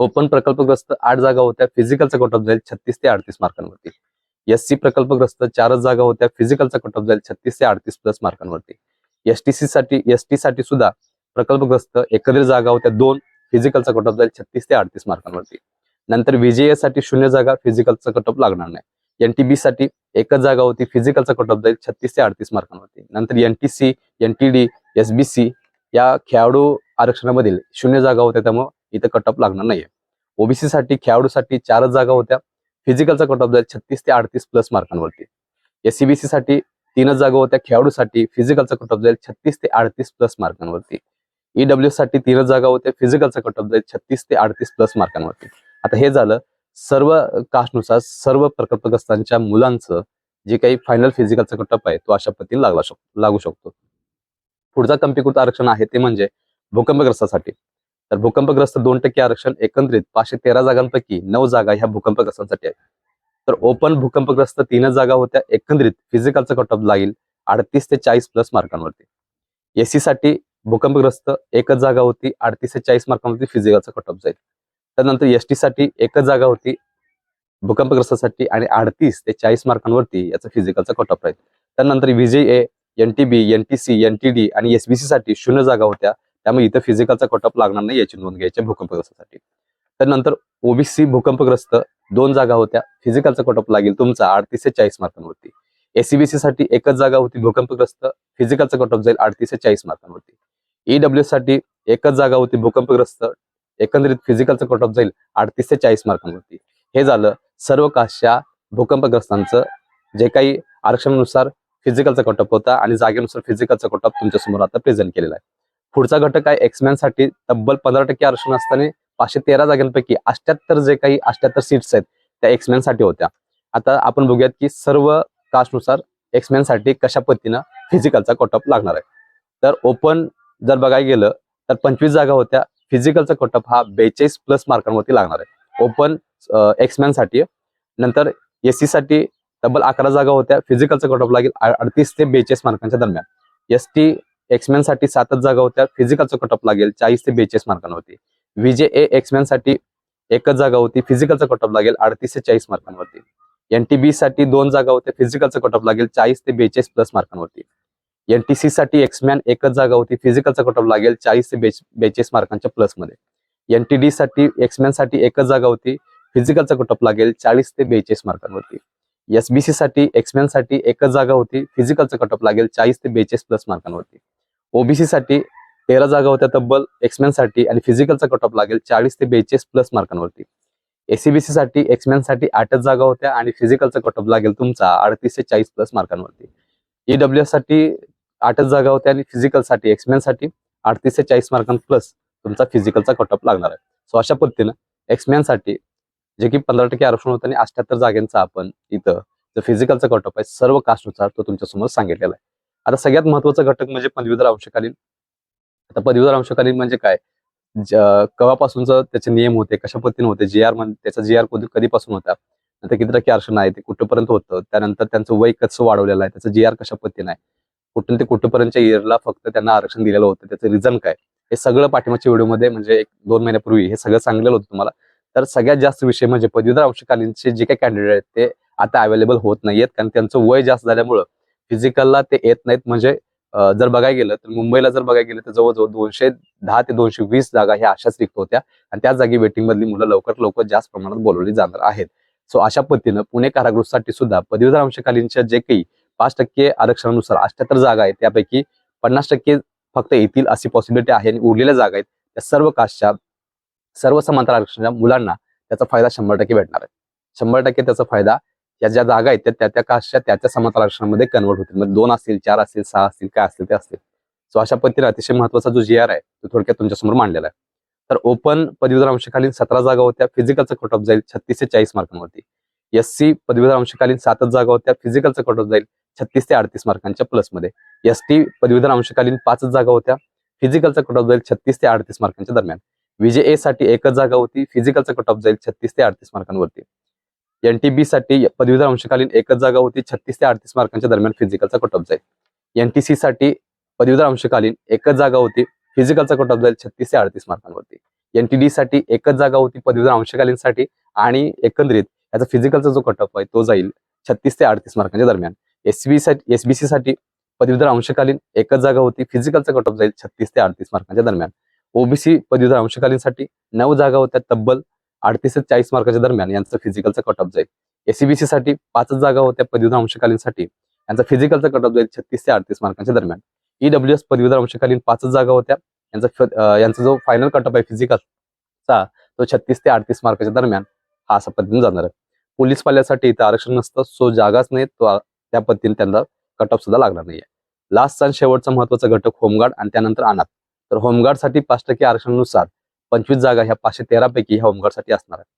[SPEAKER 1] ओपन प्रकल्पग्रस्त आठ जागा होत्या फिजिकलचा कट ऑफ जाईल छत्तीस ते अडतीस मार्कांवरती. एससी प्रकल्पग्रस्त चारच जागा होत्या फिजिकलचा कट ऑफ जाईल छत्तीस ते अडतीस प्लस मार्कांवरती. एसटीसी साठी एस टी साठी सुद्धा प्रकल्पग्रस्त एकत्रित जागा होत्या दोन फिजिकलचा कट ऑफ जाईल छत्तीस ते अडतीस मार्कांवरती. नंतर विजेए साठी शून्य जागा फिजिकलचा कटअप लागणार नाही. एनटीबी साठी एकच जागा होती फिजिकलचा कट ऑफ जाईल छत्तीस ते अडतीस मार्कांवरती. नंतर एनटीसी एनटीडी एसबीसी या खेळाडू आरक्षणामधील शून्य जागा होत्या त्यामुळे इथं कटअप लागणार नाहीये. ओबीसी साठी खेळाडूसाठी चारच जागा होत्या फिजिकलचा कट ऑफ जाईल छत्तीस ते अडतीस प्लस मार्कांवरती. एससीबीसी साठी तीनच जागा होत्या खेळाडूसाठी. फिजिकलचा कट ऑफ जाईल छत्तीस ते अडतीस प्लस मार्कांवरती ईडब्ल्यू साठी तीनच जागा होत्या. फिजिकलचा कट ऑफ जाईल छत्तीस ते अडतीस प्लस मार्कांवरती आता हे झालं सर्व कास्टनुसार सर्व प्रकल्पग्रस्तांच्या मुलांचं जे काही फायनल फिजिकलचा कट ऑफ आहे तो अशा पद्धतीने लागला शकतो लागू शकतो. पुढचा कंपीकृत आरक्षण आहे ते म्हणजे भूकंपग्रस्तासाठी. तर भूकंपग्रस्त दोन टक्के आरक्षण एकंदरीत पाचशे तेरा जागांपैकी नऊ जागा ह्या भूकंपग्रस्तांसाठी आहेत. तर ओपन भूकंपग्रस्त तीनच जागा होत्या. एकंदरीत फिजिकलचा कट ऑफ लागेल अडतीस ते चाळीस प्लस मार्कांवरती एसी साठी भूकंपग्रस्त एकच जागा होती अडतीस ते चाळीस मार्कांवरती फिजिकलचा कट ऑफ जाईल. त्यानंतर एस टी साठी एकच जागा होती भूकंपग्रस्तासाठी आणि अडतीस ते चाळीस मार्कांवरती याचा फिजिकलचा कट ऑफ राहील. त्यानंतर V J A N T B N T C N T D आणि एसबीसी साठी शून्य जागा होत्या. त्यामुळे इथं फिजिकलचा कटअप लागणार नाही याची नोंद घ्यायची भूकंपग्रस्तासाठी. त्यानंतर ओबीसी भूकंपग्रस्त दोन जागा होत्या. फिजिकलचा कटअप लागेल तुमचा अडतीस ते चाळीस मार्कांवरती. एसीबीसी साठी एकच जागा होती भूकंपग्रस्त. फिजिकलचा ऑफ जाईल अडतीस ते चाळीस मार्कांवरती. ईडब्ल्यू साठी एकच जागा होती भूकंपग्रस्त. एकंदरीत फिजिकलचा ऑफ जाईल अडतीस ते चाळीस मार्कांवरती. हे झालं सर्व काशच्या भूकंपग्रस्तांचं. जे काही आरक्षणानुसार फिजिकलचा कटअप होता आणि जागेनुसार फिजिकलचा कटअप तुमच्यासमोर आता प्रेझेंट केलेला आहे. पुढचा घटक आहे एक्समॅनसाठी तब्बल पंधरा टक्के आरक्षण असताना पाचशे तेरा जागांपैकी अष्ट्याहत्तर जे काही अष्ट्याहत्तर सीट्स आहेत त्या एक्समॅनसाठी होत्या. आता आपण बघूयात की सर्व कास्टनुसार एक्समॅनसाठी कशा पद्धतीनं फिजिकलचा कटअप लागणार आहे. तर ओपन जर बघायला गेलं तर पंचवीस जागा होत्या. फिजिकलचा कटअप हा बेचाळीस प्लस मार्कांवरती लागणार आहे. ओपन एक्समॅनसाठी. नंतर एससाठी तब्बल अकरा जागा होत्या. फिजिकलचा कटअप लागेल अडतीस ते बेचाळीस मार्कांच्या दरम्यान. एस टी एक्समॅनसाठी सातच जागा होत्या. फिजिकलचा कटअप लागेल चाळीस ते बेचाळीस मार्कांवरती विजे ए एक्समॅनसाठी एकच जागा होती फिजिकलचा कटऑफ लागेल अडतीस ते चाळीस मार्कांवरती. एन टी बी साठी दोन जागा होत्या फिजिकलचा कटऑफ लागेल चाळीस ते बेचाळीस प्लस मार्कांवरती. एन टी सी साठी एक्समॅन एकच जागा होती फिजिकलचा कटऑफ लागेल चाळीस ते बेचाळीस मार्कांच्या प्लसमध्ये. एन टी डी साठी एक्समॅनसाठी एकच जागा होती फिजिकलचा कटऑफ लागेल चाळीस ते बेचाळीस मार्कांवरती. एसबीसी साठी एक्समॅनसाठी एकच जागा होती फिजिकलचा कटअप लागेल चाळीस ते बेचाळीस प्लस मार्कांवरती. ओबीसी साठी तेरा जागा होत्या तब्बल एक्समॅनसाठी आणि फिजिकलचा कटअप लागेल चाळीस ते बेचाळीस प्लस मार्कांवरती एसीबीसी साठी एक्समॅनसाठी आठच जागा होत्या आणि फिजिकलचा कटअप लागेल तुमचा अडतीस ते चाळीस प्लस मार्कांवरती ईडब्ल्यू एससाठी आठच जागा होत्या आणि फिजिकलसाठी साठी अडतीस ते चाळीस मार्कां प्लस तुमचा फिजिकलचा कटअप लागणार आहे. सो अशा पद्धतीनं एक्समॅनसाठी जे की पंधरा टक्के आरक्षण होतं आणि अठ्याहत्तर जागेंचा आपण इथं जो फिजिकलचा कटअप आहे सर्व कास्टनुसार तो तुमच्यासमोर सांगितलेला आहे. आता सगळ्यात महत्त्वाचा घटक म्हणजे पदवीधर अंशकालीन आता पदवीधर अंशकालीन म्हणजे काय? ज- त्याचे नियम होते कशा पद्धतीने होते? जी आर त्याचा जी आर कधीपासून होता? नंतर किती टक्के आरक्षण आहे ते कुठपर्यंत होतं? त्यानंतर त्यांचं वय कसं वाढवलेलं आहे? त्याचं जी आर कशा पद्धतीने आहे? कुठून ते कुठपर्यंतच्या इयरला फक्त त्यांना आरक्षण दिलेलं होतं? त्याचं रिझन काय? हे सगळं पाठिंबाच्या व्हिडिओमध्ये म्हणजे एक दोन महिन्यापूर्वी हे सगळं सांगलेलं होतं तुम्हाला. तर सगळ्यात जास्त विषय म्हणजे पदवीधर अंशकालीनचे जे काही कॅन्डिडेट आहेत ते आता अवेलेबल होत नाहीयेत. कारण त्यांचं वय जास्त झाल्यामुळं फिजिकलला ते येत नाहीत. म्हणजे जर बघायला गेलं तर मुंबईला जर बघायला गेलं तर जवळजवळ दोनशे दहा ते दोनशे वीस जागा ह्या अशाच रिक्त होत्या. आणि त्याच जागी वेटिंग मधली मुलं लवकर लवकर जास्त प्रमाणात बोलवली जाणार आहेत. सो अशा पद्धतीनं पुणे कारागृहासाठी सुद्धा पदवीधर अंशकालीनच्या जे काही पाच टक्के आरक्षणानुसार अठ्याहत्तर जागा आहेत त्यापैकी पन्नास टक्के फक्त येतील अशी पॉसिबिलिटी आहे. आणि उरलेल्या जागा आहेत त्या सर्व कास्टच्या सर्व समांतर आरक्षणाच्या मुलांना त्याचा फायदा शंभर टक्के भेटणार आहे. शंभर टक्के त्याचा फायदा या ज्या जागा आहेत त्या त्या त्या कास्टच्या त्या त्या समांतर आरक्षणामध्ये कन्वर्ट होतील. म्हणजे दोन असतील चार असतील सहा असतील काय असतील ते असतील. सो अशा पद्धतीने अतिशय महत्त्वाचा जो जी आर आहे तो थोडक्यात तुमच्यासमोर मांडलेला आहे. तर ओपन पदवीधर अंशकालीन सतरा जागा होत्या फिजिकलचा कटऑफ जाईल छत्तीस ते चाळीस मार्कांवरती. एस सी पदवीधर अंशकालीन सातच जागा होत्या फिजिकलचा कटऑफ जाईल छत्तीस ते अडतीस मार्कांच्या प्लसमध्ये एस टी पदवीधर अंशकालीन पाचच जागा होत्या फिजिकलचा कटऑफ जाईल छत्तीस ते अडतीस मार्कांच्या दरम्यान. विजे ए साठी एकच जागा होती फिजिकलचा कटऑफ जाईल छत्तीस ते अडतीस मार्कांवरती. एन टी बी साठी पदवीधर अंशकालीन एकच जागा होती छत्तीस ते अडतीस मार्कांच्या दरम्यान फिजिकलचा कटऑफ जाईल. एन टी सी साठी पदवीधर अंशकालीन एकच जागा होती फिजिकलचा कटऑफ जाईल छत्तीस ते अडतीस मार्कांवरती. एन टी डी साठी एकच जागा होती पदवीधर अंशकालीनसाठी आणि एकंदरीत याचा फिजिकलचा जो कटऑफ आहे तो जाईल छत्तीस ते अडतीस मार्कांच्या दरम्यान. एसबी साठी एसबीसी साठी पदवीधर अंशकालीन एकच जागा होती फिजिकलचा कटऑफ जाईल छत्तीस ते अडतीस मार्कांच्या दरम्यान. ओबीसी पदवीधर अंशकालीनसाठी नऊ जागा होत्या तब्बल अडतीस ते चाळीस मार्काच्या दरम्यान यांचं फिजिकलचा कटऑफ जाईल. एसीबीसी साठी पाचच जागा होत्या पदवीधर अंशकालीनसाठी. यांचा फिजिकलचा कटऑफ जाईल छत्तीस ते अडतीस मार्कांच्या दरम्यान. ईडब्ल्यू एस पदवीधर अंशकालीन पाचच जागा होत्या. यांचा यांचा जो फायनल कटअप आहे फिजिकलचा तो छत्तीस ते अडतीस मार्काच्या दरम्यान हा असा पद्धतीने जाणार आहे. पोलीस पाल्यासाठी इथं आरक्षण नसतं सो जागाच नाही तो त्या पद्धतीने त्यांना कटअप सुद्धा लागणार नाहीये. लास्टचा आणि शेवटचा महत्त्वाचा घटक होमगार्ड आणि त्यानंतर अनाथ. तर होमगार्डसाठी पाच टक्के आरक्षणानुसार पंचवीस जागा ह्या पाचशे तेरा पैकी ह्या होमगार्डसाठी असणार आहे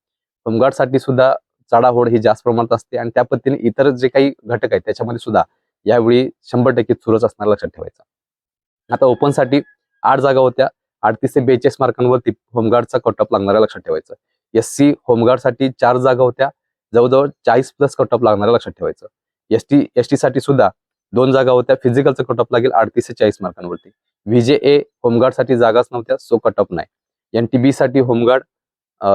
[SPEAKER 1] होमगार्डसाठी सुद्धा चढाओढ ही जास्त प्रमाणात असते आणि त्या पद्धतीने इतर जे काही घटक आहेत त्याच्यामध्ये सुद्धा यावेळी शंभर टक्के चुरस असणार लक्षात ठेवायचा. आता ओपनसाठी आठ जागा होत्या. अडतीस ते बेचाळीस मार्कांवरती होमगार्डचा कटअप लागणारा लक्षात ठेवायचं. एस सी होमगार्डसाठी चार जागा होत्या. जवळजवळ चाळीस प्लस कटअप लागणारा लक्षात ठेवायचं. एस टी एस टी साठी सुद्धा दोन जागा होत्या. फिजिकलचा कटअप लागेल अडतीस ते चाळीस मार्कांवरती. व्हीजे ए होमगार्डसाठी जागाच नव्हत्या सो कटअप नाही. एन टी बी साठी होमगार्ड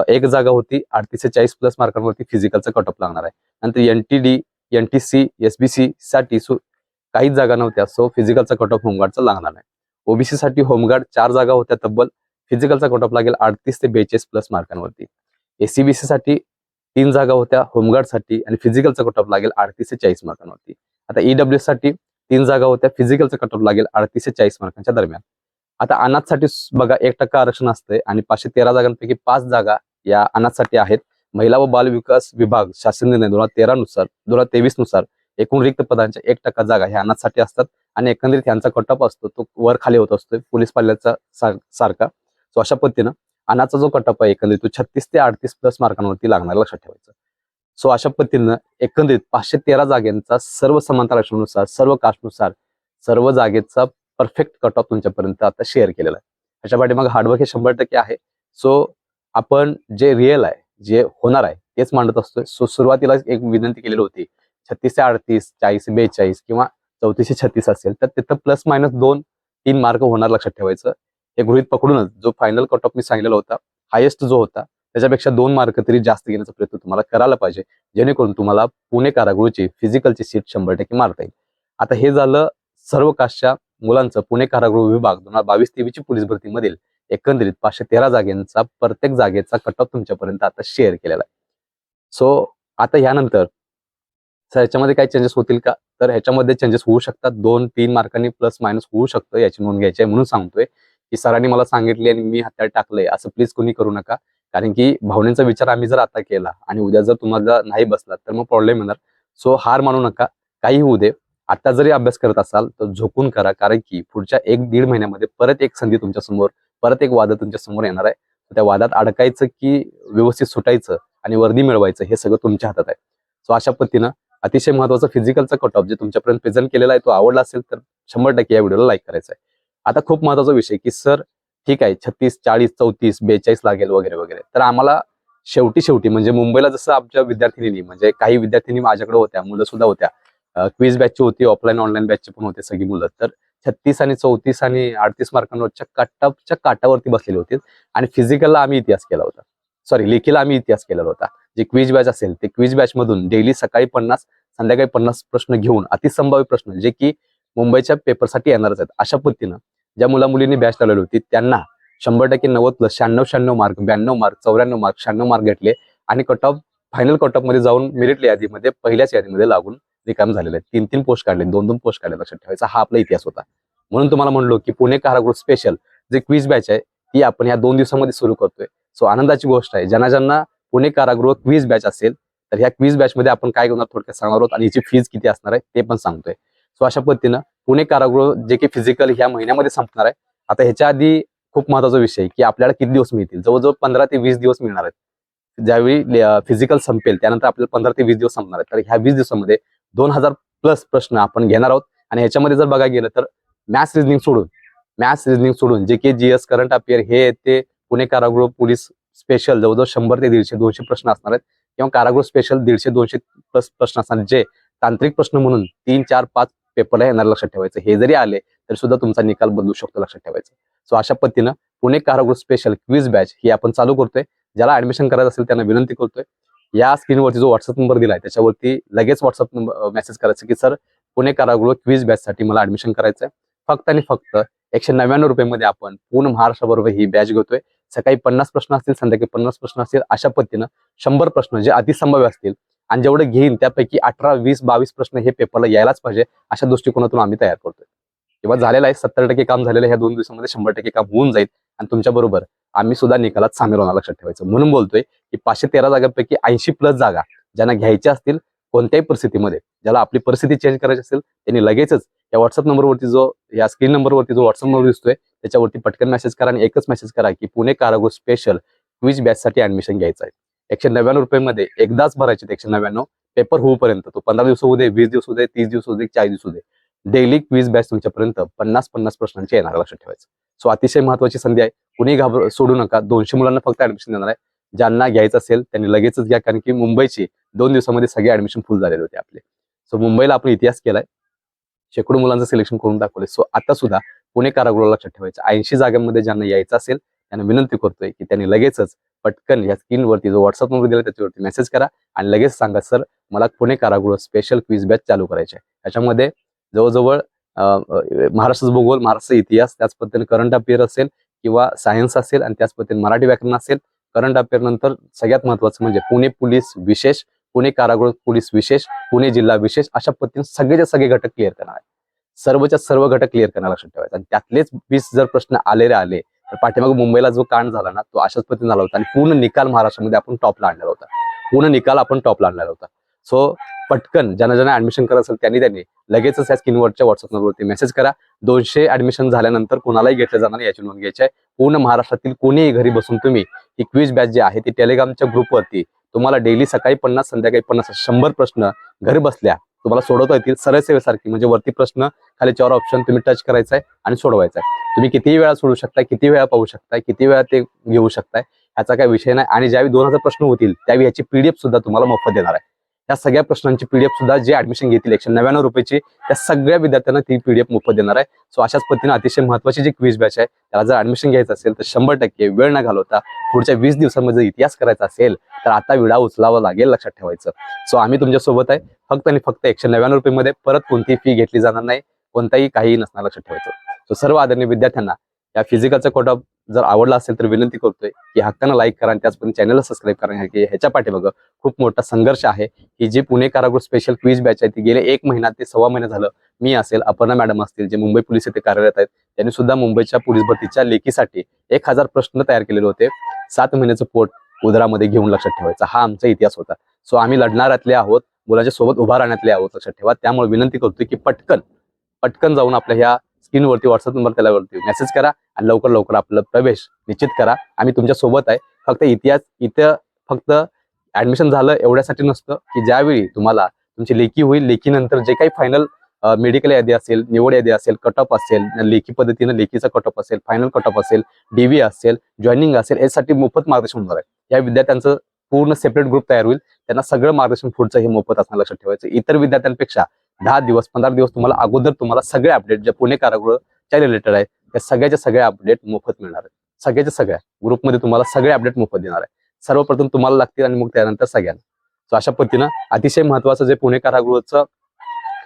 [SPEAKER 1] एक जागा होती अडतीस ते चाळीस प्लस मार्कांवरती फिजिकलचा कटअप लागणार आहे. नंतर N T D N T C S B C साठी सु- काहीच जागा नव्हत्या सो फिजिकलचा कट ऑफ होमगार्डचा लागणार नाही. ओबीसी साठी होमगार्ड चार जागा होत्या तब्बल फिजिकलचा कट ऑफ लागेल अडतीस ते बेचाळीस प्लस मार्कांवरती. एसीबीसी साठी तीन जागा होत्या होमगार्डसाठी आणि फिजिकलचा कट ऑफ लागेल अडतीस ते चाळीस मार्कांवरती. आता ईडब्ल्यू साठी तीन जागा होत्या फिजिकलचा कट ऑफ लागेल अडतीस ते चाळीस मार्कांच्या दरम्यान. आता अनाथसाठी बघा एक टक्का आरक्षण असतंय आणि पाचशे तेरा जागांपैकी पाच जागा या अनाथसाठी आहेत. महिला व बाल विकास विभाग शासन निर्णय दोन हजार तेरा नुसार दोन हजार तेवीसनुसार एकूण रिक्त पदांच्या एक टक्का जागा ह्या अनाथसाठी असतात आणि एकंदरीत यांचा कटअप असतो तो वर खाली होत असतो पोलीस पाल्याचा सार- सारखा. सो अशा पद्धतीनं अनाचा जो कटअप आहे एकंदरीत तो छत्तीस ते अडतीस प्लस मार्कांवरती लागणार लक्षात ठेवायचं. सो अशा पद्धतीनं एकंदरीत पाचशे तेरा जागेंचा सर्व समांतर आरक्षणानुसार सर्व कास्टनुसार सर्व जागेचा परफेक्ट कट ऑफ तुमच्यापर्यंत आता शेअर केलेला आहे. ह्याच्या पाठीमागे हार्डवर्क हे शंभर टक्के आहे. सो आपण जे रिअल आहे जे होणार आहे तेच मांडत असतोय. सो सुरुवातीला एक विनंती केलेली होती छत्तीस ते अडतीस चाळीस बेचाळीस किंवा चौतीसशे छत्तीस असेल तर तिथं प्लस मायनस दोन तीन मार्क होणार लक्षात ठेवायचं. हे गृहित पकडूनच जो फायनल कट ऑफ मी सांगितलेला होता हायेस्ट जो होता त्याच्यापेक्षा दोन मार्क तरी जास्त घेण्याचा प्रयत्न तुम्हाला करायला पाहिजे. जेणेकरून तुम्हाला पुणे कारागृहची फिजिकलची सीट शंभर टक्के मारता येईल. आता हे झालं सर्व कास्टच्या मुलांचं पुणे कारागृह विभाग दोन हजार बावीस तेवीसची पोलीस भरतीमधील एकंदरीत पाचशे तेरा जागेंचा प्रत्येक जागेचा कट ऑफ तुमच्यापर्यंत आता शेअर केलेला आहे. सो आता ह्यानंतर सर ह्याच्यामध्ये काही चेंजेस होतील का? तर ह्याच्यामध्ये चेंजेस होऊ शकतात. दोन तीन मार्कांनी प्लस मायनस होऊ शकतं याची नोंद घ्यायची आहे म्हणून सांगतोय की सरांनी मला सांगितले आणि मी हातात टाकलंय. असं प्लीज कोणी करू नका. कारण की भावनेचा विचार आम्ही जर आता केला आणि उद्या जर तुम्हाला नाही बसला तर मग प्रॉब्लेम येणार. सो हार मानू नका. काही होऊ दे. आता जरी अभ्यास करत असाल तर झोकून करा. कारण की पुढच्या एक दीड महिन्यामध्ये परत एक संधी तुमच्यासमोर परत एक वाद तुमच्यासमोर येणार आहे. त्या वादात अडकायचं की व्यवस्थित सुटायचं आणि वर्दी मिळवायचं हे सगळं तुमच्या हातात आहे. सो अशा पद्धतीनं अतिशय महत्वाचं फिजिकलचा कट ऑफ जे तुमच्यापर्यंत प्रेझेंट केलेला आहे तो आवडला असेल तर शंभर टक्के या व्हिडिओला लाईक करायचा आहे. आता खूप महत्त्वाचा विषय की सर ठीक आहे छत्तीस चाळीस चौतीस बेचाळीस लागेल वगैरे वगैरे. तर आम्हाला शेवटी शेवटी म्हणजे मुंबईला जसं आमच्या विद्यार्थिनी म्हणजे काही विद्यार्थिनी माझ्याकडे होत्या मुलं सुद्धा होत्या क्विज बॅचची होती ऑफलाईन ऑनलाईन बॅचची पण होते सगळी मुलं. तर छत्तीस आणि चौतीस आणि अडतीस मार्कांवरच्या कटअपच्या काटावरती बसलेले होते आणि फिजिकलला आम्ही इतिहास केला होता. सॉरी लेखीला आम्ही इतिहास केलेला होता. जे क्विज बॅच असेल ते क्विज बॅच मधून डेली सकाळी पन्नास संध्याकाळी पन्नास प्रश्न घेऊन अतिसंभाव्य प्रश्न जे की मुंबईच्या पेपरसाठी येणारच आहेत. अशा पद्धतीनं ज्या मुला मुलींनी बॅच लावलेली होती त्यांना शंभर टक्के नव्वद प्लस शहाण्णव शहाण्णव मार्क ब्याण्णव मार्क चौऱ्याण्णव मार्क शहाण्णव मार्क घेतले आणि कट ऑफ फायनल कट ऑफमध्ये जाऊन मेरिट यादीमध्ये पहिल्याच यादीमध्ये लागून रिकाम झालेले आहेत. तीन तीन पोस्ट काढले दोन दोन पोस्ट काढले लक्षात ठेवायचा. हा आपला इतिहास होता. म्हणून तुम्हाला म्हणलो की पुणे कारागृह स्पेशल जे क्विज बॅच आहे ती आपण या दोन दिवसामध्ये सुरू करतोय. सो आनंदाची गोष्ट आहे ज्यांना ज्यांना पुणे कारागृह क्विज बॅच असेल तर ह्या क्विज बॅच मध्ये आपण काय करणार थोडक्यात सांगणार आहोत आणि याची फीज किती असणार आहे ते पण सांगतोय. सो अशा पद्धतीनं पुणे कारागृह जे की फिजिकल ह्या महिन्यामध्ये संपणार आहे. आता ह्याच्या आधी खूप महत्त्वाचा विषय की आपल्याला किती दिवस मिळतील? जवळजवळ पंधरा ते वीस दिवस मिळणार आहेत. ज्यावेळी फिजिकल संपेल त्यानंतर आपल्याला पंधरा ते वीस दिवस संपणार आहेत. तर ह्या वीस दिवसामध्ये दोन हजार प्लस प्रश्न आपण घेणार आहोत. आणि ह्याच्यामध्ये जर बघायला गेलं तर मॅथ्स रिजनिंग सोडून मॅथ्स रिजनिंग सोडून जे की जीएस करंट अफेअर हे ते पुणे कारागृह पोलीस स्पेशल जवळजवळ शंभर ते दीडशे दोनशे प्रश्न असणार आहेत. किंवा कारागृह स्पेशल दीडशे दोनशे प्लस प्रश्न असणार जे तांत्रिक प्रश्न म्हणून तीन चार पाच पेपरला येणार लक्षात ठेवायचं. हे जरी आले तरी सुद्धा तुमचा निकाल बदलू शकतो लक्षात ठेवायचं. सो अशा पद्धतीनं पुणे कारागृह स्पेशल क्विज बॅच ही आपण चालू करतोय. ज्याला ऍडमिशन करायचं असेल त्यांना विनंती करतोय. या स्क्रीनवरती जो व्हॉट्सअप नंबर दिलाय त्याच्यावरती लगेच व्हॉट्सअप नंबर मेसेज करायचं की सर पुणे कारागृह क्विज बॅच साठी मला ऍडमिशन करायचंय. फक्त आणि फक्त एकशे नव्याण्णव रुपयामध्ये आपण पूर्ण महाराष्ट्राबरोबर ही बॅच घेतोय. सकाळी पन्नास प्रश्न असतील संध्याकाळी पन्नास प्रश्न असतील अशा पद्धतीनं शंभर प्रश्न जे अतिसंभाव्य असतील आणि जेवढे घेईन त्यापैकी अठरा वीस बावीस प्रश्न हे पेपरला यायलाच पाहिजे अशा दृष्टिकोनातून आम्ही तयार करतोय. किंवा झालेलं आहे सत्तर टक्के काम झालेलं आहे ह्या दोन दिवसामध्ये शंभर टक्के काम होऊन जाईल आणि तुमच्या बरोबर आम्ही सुद्धा निकालात सामील होणार लक्षात ठेवायचं. म्हणून बोलतोय की पाचशे तेरा जागांपैकी ऐंशी प्लस जागा ज्यांना घ्यायच्या असतील कोणत्याही परिस्थितीमध्ये ज्याला आपली परिस्थिती चेंज करायची असेल त्यांनी लगेचच या व्हॉट्सअप नंबरवरती जो या स्क्रीन नंबरवरती जो व्हॉट्सअप नंबर दिसतोय त्याच्यावरती पटकन मेसेज करा आणि एकच मेसेज करा की पुणे कारागृह स्पेशल क्विज बॅच साठी ऍडमिशन घ्यायचं आहे. एकशे नव्याण्णव रुपयामध्ये एकदाच भरायचे एकशे नव्याण्णव. पेपर होऊपर्यंत तो पंधरा दिवस होऊ दे वीस दिवस होऊ दे तीस दिवस होऊ दे चाळीस दिवस होऊ दे. डेली क्विज बॅच तुमच्यापर्यंत पन्नास पन्नास प्रश्नांचे येणार लक्षात ठेवायचं. सो अतिशय महत्वाची संधी आहे. कुणी घाबर सोडू नका. दोनशे मुलांना फक्त ऍडमिशन देणार आहे. ज्यांना घ्यायचं असेल त्यांनी लगेचच घ्या. कारण की मुंबईची दोन दिवसामध्ये सगळे ऍडमिशन फुल झालेले होते आपले. सो मुंबईला आपण इतिहास केलाय. शेकडो मुलांचं सिलेक्शन करून दाखवले सो आता सुद्धा पुणे कारागृह लक्षात ठेवायचं. ऐंशी जागांमध्ये ज्यांना यायचं असेल त्यांना विनंती करतोय की त्यांनी लगेचच पटकन या स्क्रीनवरती जो व्हॉट्सअप नंबर दिला त्याच्यावरती मेसेज करा आणि लगेच सांगा सर मला पुणे कारागृह स्पेशल क्विज बॅच चालू करायचे आहे. त्याच्यामध्ये जवळजवळ महाराष्ट्र भूगोल महाराष्ट्र इतिहास त्याच पद्धतीने करंट अफेअर असेल किंवा सायन्स असेल आणि त्याच पद्धतीने मराठी व्याकरण असेल करंट अफेअर नंतर सगळ्यात महत्वाचं म्हणजे पुणे पोलीस विशेष पुणे कारागृह पोलीस विशेष पुणे जिल्हा विशेष अशा पद्धतीने सगळेच्या सगळे घटक क्लिअर करणार आहे सर्वच्या सर्व घटक क्लिअर करणार लक्षात ठेवायचं. आणि त्यातलेच वीस जर प्रश्न आलेले आले तर पाठीमागे मुंबईला जो कांड झाला ना तो अशाच पद्धतीने झाला होता आणि पूर्ण निकाल महाराष्ट्रामध्ये आपण टॉपला आणलेला होता. पूर्ण निकाल आपण टॉपला आणलेला होता. सो पटकन ज्यांना ज्यांना ऍडमिशन करत असेल त्यांनी त्यांनी लगेचच या स्क्रीनवरच्या व्हॉट्सअप नंबरवरती मेसेज करा. दोनशे ऍडमिशन झाल्यानंतर कोणालाही घेतलं जाणार याची नोंद घ्यायची आहे. पूर्ण महाराष्ट्रातील कोणीही घरी बसून तुम्ही ही क्विज बॅच जी आहे ती टेलिग्रामच्या ग्रुपवरती तुम्हाला डेली सकाळी पन्नास संध्याकाळी पन्नास शंभर प्रश्न घरी बसल्या तुम्हाला सोडवता येतील. सरळ सेवेसारखी म्हणजे वरती प्रश्न खाली चार ऑप्शन तुम्ही टच करायचा आहे आणि सोडवायचा आहे. तुम्ही कितीही वेळा सोडू शकताय किती वेळा पाहू शकताय किती वेळा ते घेऊ शकताय ह्याचा काही विषय नाही. आणि ज्यावेळी दोन हजार प्रश्न होतील त्यावेळी याची पीडीएफ सुद्धा तुम्हाला मोफत देणार आहे. या सगळ्या प्रश्नांची पीडीएफ सुद्धा जे ऍडमिशन घेतील एकशे नव्याण्णव रुपयाची त्या सगळ्या विद्यार्थ्यांना ती पीडीएफ मोफत देणार आहे. सो अशाच पद्धतीने अतिशय महत्वाची जी क्विज बॅच आहे त्याला जर ऍडमिशन घ्यायचं असेल तर शंभर टक्के वेळ न घालवता पुढच्या वीस दिवसांमध्ये जर इतिहास करायचा असेल तर आता विडा उचलावा लागेल लक्षात ठेवायचं. सो आम्ही तुमच्यासोबत आहे. फक्त आणि फक्त एकशे नव्याण्णव रुपयेमध्ये परत कोणतीही फी घेतली जाणार नाही. कोणताही काही नसणार लक्षात ठेवायचं. सो सर्व आदरणीय विद्यार्थ्यांना या फिजिकलचा कोटा जर आवडला असेल तर विनंती करतोय की हक्कानं लाईक करा आणि त्याचप्रमाणे चॅनलला सबस्क्राईब करा. कारण की ह्याच्या पाठीमागं खूप मोठा संघर्ष आहे की जी पुणे कारागृह स्पेशल क्विज बॅच आहे ती गेले एक महिना ते सव्वा महिना झालं. मी असेल अपर्णा मॅडम असतील जे मुंबई पोलीस येथे कार्यरत आहेत त्यांनी सुद्धा मुंबईच्या पोलीस भरतीच्या लेखीसाठी एक हजार प्रश्न तयार केलेले होते. सात महिन्याचं पोट उदरामध्ये घेऊन लक्षात ठेवायचा. हा आमचा इतिहास होता. सो आम्ही लढणाऱ्यातले आहोत मुलाच्या सोबत उभा राहण्यातले आहोत लक्षात ठेवा. त्यामुळे विनंती करतोय की पटकन पटकन जाऊन आपल्या ह्या स्क्रीनवरती व्हॉट्सअप नंबर त्याच्यावरती मेसेज करा आणि लवकर लवकर आपला प्रवेश निश्चित करा. आम्ही तुमच्यासोबत आहे. फक्त इतिहास इथं फक्त ऍडमिशन झालं एवढ्यासाठी नसतं की ज्यावेळी तुम्हाला तुमची लेखी होईल लेखीनंतर जे काही फायनल मेडिकल यादी असेल निवड यादी असेल कटअप असेल लेखी पद्धतीनं लेखीचा कटअप असेल फायनल कटअप असेल डीव्ही असेल जॉईनिंग असेल यासाठी मोफत मार्गदर्शन होणार आहे. या विद्यार्थ्यांचं पूर्ण सेपरेट ग्रुप तयार होईल. त्यांना सगळं मार्गदर्शन पुढचं हे मोफत असणं लक्षात ठेवायचं. इतर विद्यार्थ्यांपेक्षा दहा दिवस पंधरा दिवस तुम्हाला अगोदर तुम्हाला सगळे अपडेट जे पुणे कारागृहच्या रिलेटेड आहे त्या सगळ्याच्या सगळ्या अपडेट मोफत मिळणार आहे सगळ्याच्या सगळ्या. ग्रुपमध्ये तुम्हाला सगळे अपडेट मोफत देणार आहे. सर्वप्रथम तुम्हाला लागतील आणि मग त्यानंतर सगळ्यांना. सो अशा पद्धतीनं अतिशय महत्वाचं जे पुणे कारागृहचं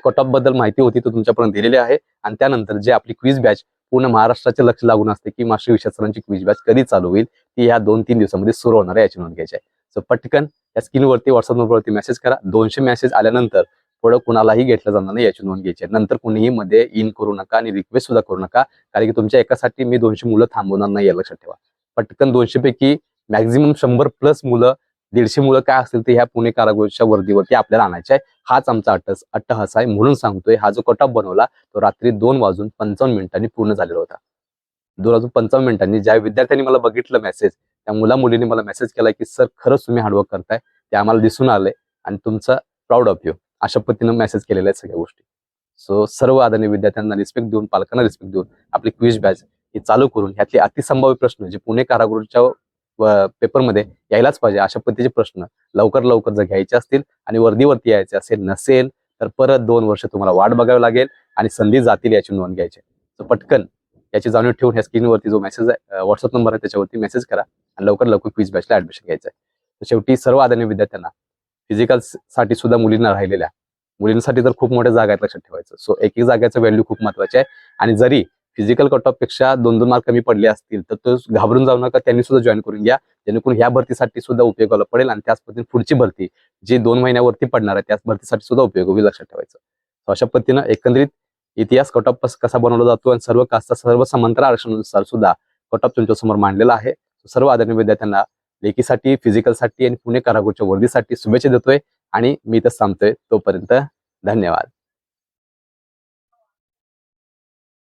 [SPEAKER 1] कट ऑफबद्दल माहिती होती तो तुमच्यापर्यंत दिलेली आहे. आणि त्यानंतर जे आपली क्विज बॅच पूर्ण महाराष्ट्राचे लक्ष लागून असते की मास्टर विषय सरांची क्विज बॅच कधी चालू होईल ती ह्या दोन तीन दिवसामध्ये सुरू होणार आहे याची नोंद घ्यायची आहे. सो पटकन या स्क्रीनवरती व्हॉट्सअप नंबरवरती मेसेज करा. दोनशे मेसेज आल्यानंतर पुढं कुणालाही घेतलं जाणार नाही याची नोंद घ्यायची आहे. नंतर कुणीही मध्ये इन करू नका आणि रिक्वेस्ट सुद्धा करू नका कारण की तुमच्या एकासाठी मी दोनशे मुलं थांबवणार नाही या लक्षात ठेवा. पटकन दोनशे पैकी मॅक्झिमम शंभर प्लस मुलं दीडशे मुलं काय असतील ते ह्या पुणे कारागृहाच्या वर्दीवरती आपल्याला आणायचे आहे. हाच आमचा अट्टस अट्टहास आहे म्हणून सांगतोय. हा जो कटअप बनवला तो रात्री दोन वाजून पंचावन्न मिनिटांनी पूर्ण झालेला होता. दोन वाजून पंचावन्न मिनिटांनी ज्या विद्यार्थ्यांनी मला बघितलं मेसेज त्या मुला मुलींनी मला मेसेज केला की सर खरंच तुम्ही हार्डवर्क करताय ते आम्हाला दिसून आलंय आणि तुमचं प्राऊड ऑफ यू अशा पद्धतीनं मेसेज केलेल्या आहेत सगळ्या गोष्टी. सो सर्व आदरणीय विद्यार्थ्यांना रिस्पेक्ट देऊन पालकांना रिस्पेक्ट देऊन आपली क्विज बॅच ही चालू करून ह्यातले अतिसंभाव्य प्रश्न जे पुणे कारागृहाच्या पेपरमध्ये यायलाच पाहिजे अशा पद्धतीचे प्रश्न लवकर लवकर जर घ्यायचे असतील आणि वर्दीवरती यायचे असेल नसेल तर परत दोन वर्ष तुम्हाला वाट बघावी लागेल आणि संधी जातील याची नोंद घ्यायची. तर पटकन याची जाणीव ठेवून ह्या स्क्रीनवरती जो मेसेज आहे व्हॉट्सअप नंबर आहे त्याच्यावरती मेसेज करा आणि लवकर लवकर क्विज बॅचला ऍडमिशन घ्यायचं आहे. तर शेवटी सर्व आदरणीय विद्यार्थ्यांना फिजिकलसाठी सुद्धा मुलींना राहिलेल्या. मुलींसाठी तर खूप मोठ्या जागा आहेत लक्षात ठेवायचं. सो एक एक जागेचं व्हॅल्यू खूप महत्त्वाचे आहे. आणि जरी फिजिकल कट ऑफपेक्षा दोन दोन मार्क कमी पडले असतील तर तो घाबरून जाऊ नका. त्यांनी सुद्धा जॉईन करून घ्या. जेणेकरून ह्या भरतीसाठी सुद्धा उपयोगाला पडेल आणि त्याच पद्धतीने पुढची भरती जी दोन महिन्यावरती पडणार आहे त्याच भरतीसाठी सुद्धा उपयोग होईल लक्षात ठेवायचं. अशा पद्धतीनं एकंदरीत इतिहास कट ऑफ कसा बनवला जातो आणि सर्व कास्ता सर्व समांतर आरक्षणानुसार सुद्धा कट ऑफ तुमच्यासमोर मांडलेला आहे. सर्व आदरणीय विद्यार्थ्यांना लेखीसाठी फिजिकलसाठी आणि पुणे कारागृहाच्या वर्दीसाठी शुभेच्छा देतोय आणि मी इथं थांबतोय तोपर्यंत धन्यवाद.